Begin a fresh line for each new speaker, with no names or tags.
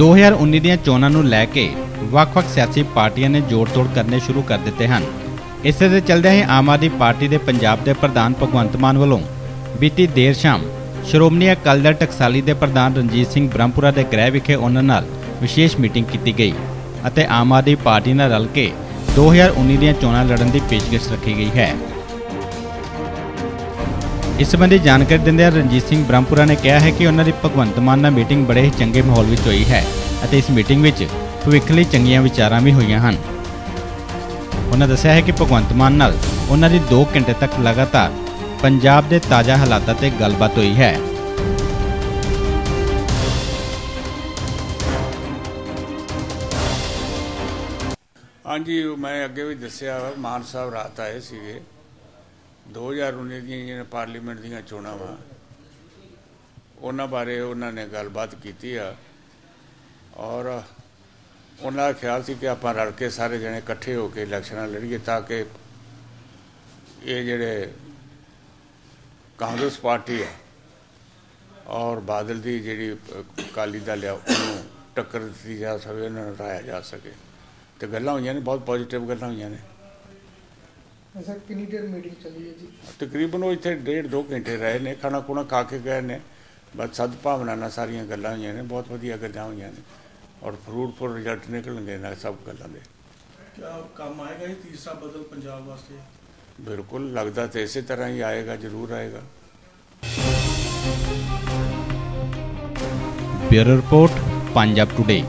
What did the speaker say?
2019 ਦੀਆਂ ਚੋਣਾਂ ਨੂੰ ਲੈ ਕੇ ਵੱਖ-ਵੱਖ ਸਿਆਸੀ ਪਾਰਟੀਆਂ ਨੇ ਜੋੜ-ਤੋੜ ਕਰਨੇ ਸ਼ੁਰੂ ਕਰ ਦਿੱਤੇ ਹਨ। ਇਸੇ ਦੇ ਚੱਲਦਿਆਂ ਹੀ ਆਮ ਆਦਮੀ ਪਾਰਟੀ ਦੇ ਪੰਜਾਬ ਦੇ ਪ੍ਰਧਾਨ ਭਗਵੰਤ ਮਾਨ ਵੱਲੋਂ ਬੀਤੀ ਦੇਰ ਸ਼ਾਮ ਸ਼੍ਰੋਮਣੀ ਅਕਾਲੀ ਦਲ ਟਕਸਾਲੀ ਦੇ ਪ੍ਰਧਾਨ ਰਣਜੀਤ ਸਿੰਘ ਬ੍ਰਹਮਪੁਰਾ ਦੇ ਗ੍ਰਹਿ ਵਿਖੇ ਉਹਨਾਂ ਨਾਲ ਵਿਸ਼ੇਸ਼ ਮੀਟਿੰਗ ਕੀਤੀ ਗਈ ਅਤੇ ਆਮ ਆਦਮੀ ਪਾਰਟੀ ਨਾਲ ਰਲ ਕੇ 2019 ਦੀਆਂ ਚੋਣਾਂ ਲੜਨ ਦੀ ਪੇਸ਼ਕਸ਼ ਰੱਖੀ ਗਈ ਹੈ। ਇਸ ਸੰਬੰਧੀ ਜਾਣਕਾਰੀ ਦਿੰਦਿਆਂ ਰਣਜੀਤ ਸਿੰਘ ਬ੍ਰਹਮਪੁਰਾ ਨੇ ਕਿਹਾ ਹੈ ਕਿ ਉਹਨਾਂ ਦੀ ਭਗਵੰਤ ਮਾਨ ਨਾਲ ਮੀਟਿੰਗ ਬੜੇ ਹੀ ਚੰਗੇ ਮਾਹੌਲ ਵਿੱਚ ਹੋਈ ਹੈ ਅਤੇ ਇਸ ਮੀਟਿੰਗ ਵਿੱਚ ਭਵਿੱਖ ਲਈ ਚੰਗੀਆਂ ਵਿਚਾਰਾਂ ਵੀ ਹੋਈਆਂ ਹਨ। ਉਹਨਾਂ ਦੱਸਿਆ ਹੈ ਕਿ ਭਗਵੰਤ ਮਾਨ ਨਾਲ ਉਹਨਾਂ ਦੀ 2 ਘੰਟੇ ਤੱਕ ਲਗਾਤਾਰ ਪੰਜਾਬ ਦੇ ਤਾਜ਼ਾ ਹਾਲਾਤਾਂ ਤੇ ਗੱਲਬਾਤ ਹੋਈ ਹੈ।
ਹਾਂਜੀ ਮੈਂ ਅੱਗੇ ਵੀ ਦੱਸਿਆ ਮਾਨ ਸਾਹਿਬ ਰਾਤ ਆਏ ਸੀਗੇ। 2019 ਦੀਆਂ ਜਿਹੜੀਆਂ ਪਾਰਲੀਮੈਂਟ ਦੀਆਂ ਚੋਣਾਂ ਵਾ ਉਹਨਾਂ ਬਾਰੇ ਉਹਨਾਂ ਨੇ ਗੱਲਬਾਤ ਕੀਤੀ ਆ। ਔਰ ਉਹਨਾਂ ਦਾ ਖਿਆਲ ਸੀ ਕਿ ਆਪਾਂ ਰਲ ਕੇ ਸਾਰੇ ਜਣੇ ਇਕੱਠੇ ਹੋ ਕੇ ਇਲੈਕਸ਼ਨਾਂ ਲੜੀਏ ਤਾਂ ਕਿ ਇਹ ਜਿਹੜੇ ਕਾਂਗਰਸ ਪਾਰਟੀ ਹੈ ਔਰ ਬਾਦਲ ਦੀ ਜਿਹੜੀ ਅ, ਅਕਾਲੀ ਦਲ ਆ ਉਹਨੂੰ ਟੱਕਰ ਦਿੱਤੀ ਜਾ ਸਕੇ ਉਹਨਾਂ ਨੂੰ ਹਰਾਇਆ ਜਾ ਸਕੇ। ਤੇ ਗੱਲਾਂ ਹੋਈਆਂ ਨੇ ਬਹੁਤ ਪੋਜ਼ਿਟਿਵ ਗੱਲਾਂ ਹੋਈਆਂ ਨੇ।
ਸਰ ਕਿੰਨੀ ਦੇਰ ਮੀਟਿੰਗ ਚੱਲੀ ਹੈ ਜੀ?
ਤਕਰੀਬਨ ਉਹ ਇੱਥੇ ਡੇਢ ਦੋ ਘੰਟੇ ਰਹੇ ਨੇ ਖਾਣਾ ਖੁਣਾ ਖਾ ਕੇ ਗਏ ਨੇ। ਬਸ ਸਦਭਾਵਨਾ ਨਾਲ ਸਾਰੀਆਂ ਗੱਲਾਂ ਹੋਈਆਂ ਨੇ ਬਹੁਤ ਵਧੀਆ ਗੱਲਾਂ ਹੋਈਆਂ ਨੇ। ਔਰ ਫਰੂਟਫੁਲ ਰਿਜ਼ਲਟ ਨਿਕਲਣਗੇ ਨਾ ਸਭ ਗੱਲਾਂ ਦੇ।
ਕਿਆ ਕੰਮ ਆਏਗਾ ਇਹ ਤੀਸਰਾ ਬਦਲ ਪੰਜਾਬ ਵਾਸਤੇ?
ਬਿਲਕੁਲ ਲੱਗਦਾ ਤੇ ਇਸੇ ਤਰ੍ਹਾਂ ਹੀ ਆਏਗਾ ਜ਼ਰੂਰ ਆਏਗਾ।
Bureau report Punjab today